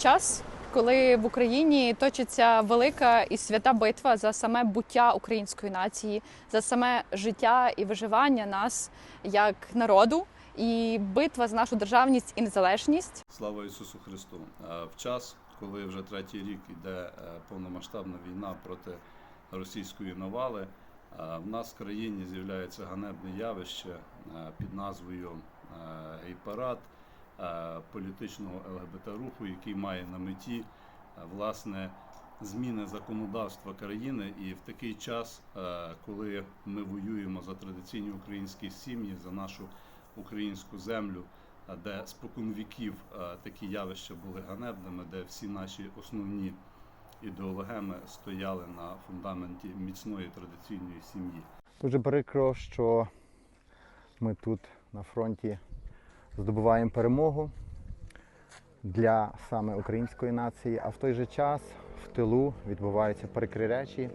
час, коли в Україні точиться велика і свята битва за саме буття української нації, за саме життя і виживання нас як народу, і битва за нашу державність і незалежність. Слава Ісусу Христу! Е, В час, коли вже третій рік йде е, повномасштабна війна проти російської навали, е, в нас в країні з'являється ганебне явище під назвою гей-парад е, політичного ЛГБТ-руху, який має на меті е, власне зміни законодавства країни. І в такий час, е, коли ми воюємо за традиційні українські сім'ї, за нашу українську землю, де спокон віків е, такі явища були ганебними, де всі наші основні ідеологеми стояли на фундаменті міцної традиційної сім'ї. Дуже прикро, що ми тут на фронті здобуваємо перемогу для саме української нації, а в той же час в тилу відбуваються прикрі речі.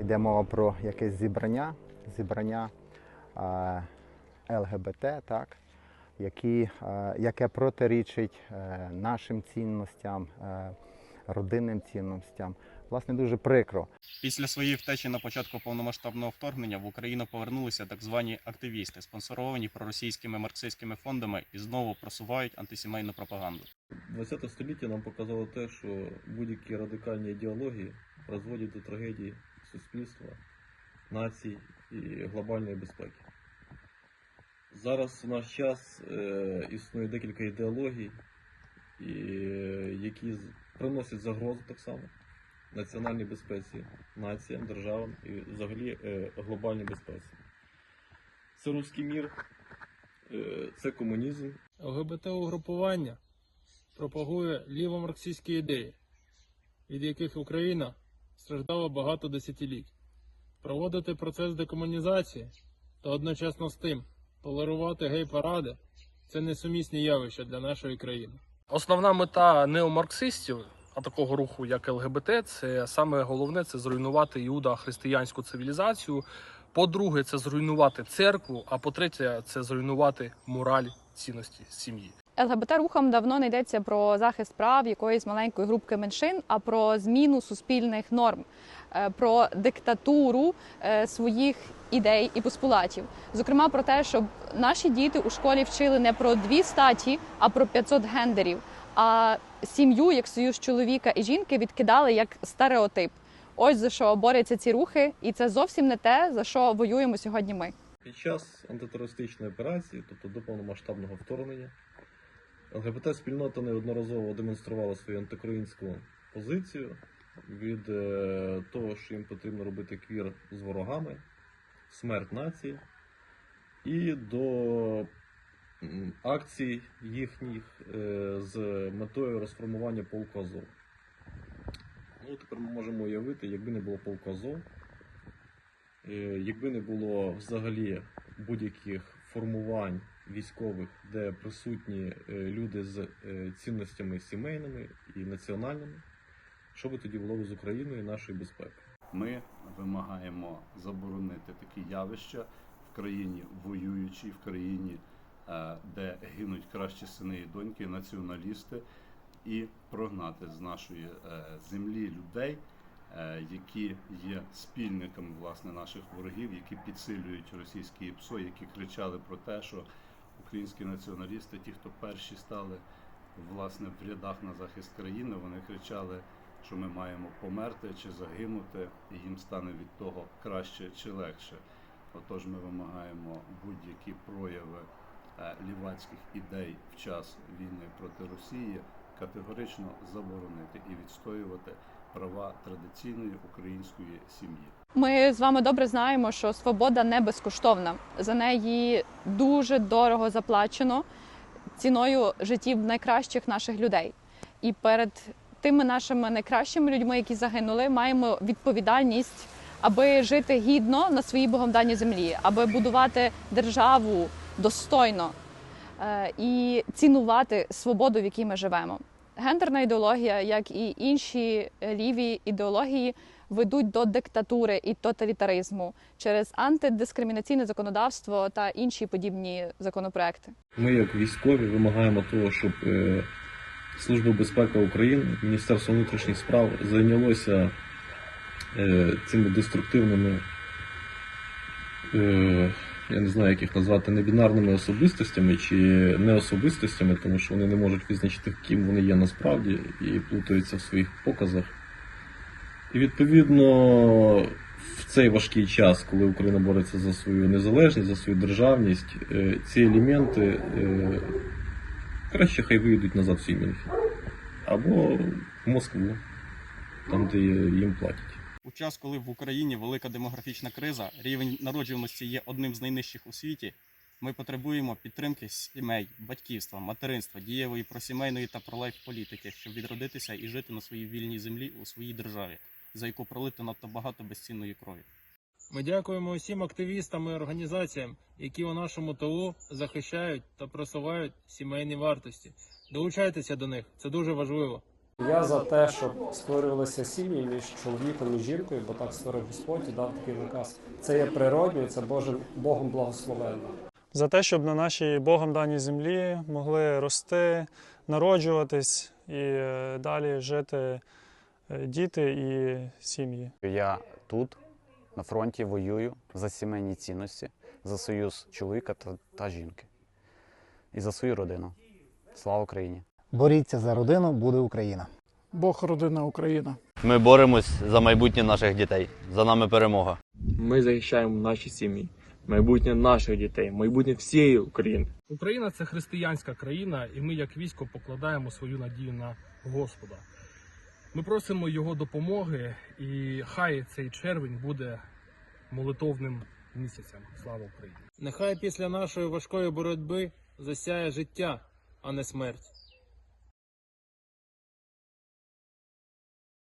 Йде мова про якесь зібрання, зібрання е, ЛГБТ, так, які, е, яке протирічить е, нашим цінностям, е, родинним цінностям. Власне, дуже прикро. Після своєї втечі на початку повномасштабного вторгнення в Україну повернулися так звані активісти, спонсоровані проросійськими марксистськими фондами і знову просувають антисімейну пропаганду. 20 століття нам показало те, що будь-які радикальні ідеології призводять до трагедії суспільства, націй і глобальної безпеки. Зараз в наш час е, існує декілька ідеологій, і, е, які приносять загрозу так само національній безпеці, націям, державам і взагалі е, глобальній безпеці. Це руський мір, е, це комунізм, ЛГБТ-угрупування пропагує лівомарксистські ідеї, від яких Україна страждала багато десятиліть. Проводити процес декомунізації та одночасно з тим толерувати гей-паради це несумісні явища для нашої країни. Основна мета неомарксистів, такого руху, як ЛГБТ, це саме головне це зруйнувати іуда християнську цивілізацію. По-друге, це зруйнувати церкву. А по-третє, це зруйнувати мораль цінності сім'ї. ЛГБТ рухом давно не йдеться про захист прав якоїсь маленької групки меншин, а про зміну суспільних норм, е, про диктатуру е, своїх ідей і постулатів. Зокрема, про те, щоб наші діти у школі вчили не про дві статі, а про 500 гендерів. А сім'ю, як союз чоловіка і жінки, відкидали як стереотип. Ось за що борються ці рухи, і це зовсім не те, за що воюємо сьогодні ми. Під час антитерористичної операції, тобто до повномасштабного вторгнення, ЛГБТ-спільнота неодноразово демонструвала свою антиукраїнську позицію від е, того, що їм потрібно робити квір з ворогами, смерть нації, і до акцій їхніх е, з метою розформування полку Азов. Ну, тепер ми можемо уявити, якби не було полку Азов, Е, Якби не було взагалі будь-яких формувань військових, де присутні е, люди з е, цінностями сімейними і національними, що би тоді було з Україною і нашою безпекою? Ми вимагаємо заборонити такі явища в країні воюючій, в країні, е, де гинуть кращі сини і доньки, націоналісти, і прогнати з нашої землі людей, які є спільниками власне наших ворогів, які підсилюють російські ПСО, які кричали про те, що українські націоналісти, ті, хто перші стали власне в рядах на захист країни, вони кричали що ми маємо померти чи загинути, і їм стане від того краще чи легше. Отож, ми вимагаємо будь-які прояви е, лівацьких ідей в час війни проти Росії категорично заборонити і відстоювати права традиційної української сім'ї. Ми з вами добре знаємо, що свобода не безкоштовна. За неї дуже дорого заплачено ціною життів найкращих наших людей. І перед тими нашими найкращими людьми, які загинули, маємо відповідальність, аби жити гідно на своїй богом даній землі, аби будувати державу достойно е, і цінувати свободу, в якій ми живемо. Гендерна ідеологія, як і інші ліві ідеології, ведуть до диктатури і тоталітаризму через антидискримінаційне законодавство та інші подібні законопроекти. Ми, як військові, вимагаємо того, щоб е, Служба безпеки України, Міністерство внутрішніх справ зайнялося е, цими деструктивними, е, я не знаю, як їх назвати, небінарними особистостями чи неособистостями, тому що вони не можуть визначити, ким вони є насправді, і плутаються в своїх показах. І відповідно в цей важкий час, коли Україна бореться за свою незалежність, за свою державність, е, ці елементи е, краще хай вийдуть назад в свій Мюнхен. Або в Москву, там, де їм платять. У час, коли в Україні велика демографічна криза, рівень народжуваності є одним з найнижчих у світі. Ми потребуємо підтримки сімей, батьківства, материнства, дієвої просімейної та пролайф політики, щоб відродитися і жити на своїй вільній землі у своїй державі, за яку пролито надто багато безцінної крові. Ми дякуємо усім активістам і організаціям, які у нашому ТУ захищають та просувають сімейні вартості. Долучайтеся до них, це дуже важливо. Я за те, щоб створювалися сім'ї між чоловіком і жінкою, бо так створив Господь і дав такий наказ. Це є природньо, це Божим Богом благословенно. за те, щоб на нашій Богом даній землі могли рости, народжуватись і е, далі жити діти і сім'ї. Я тут, на фронті, воюю за сімейні цінності, за союз чоловіка та, та жінки і за свою родину. Слава Україні! Боріться за родину, буде Україна. Бог родина Україна. Ми боремось за майбутнє наших дітей. За нами перемога. Ми захищаємо наші сім'ї, майбутнє наших дітей, майбутнє всієї України. Україна це християнська країна, і ми, як військо, покладаємо свою надію на Господа. Ми просимо його допомоги, і хай цей червень буде молитовним місяцем. Слава Україні! Нехай після нашої важкої боротьби засяє життя, а не смерть.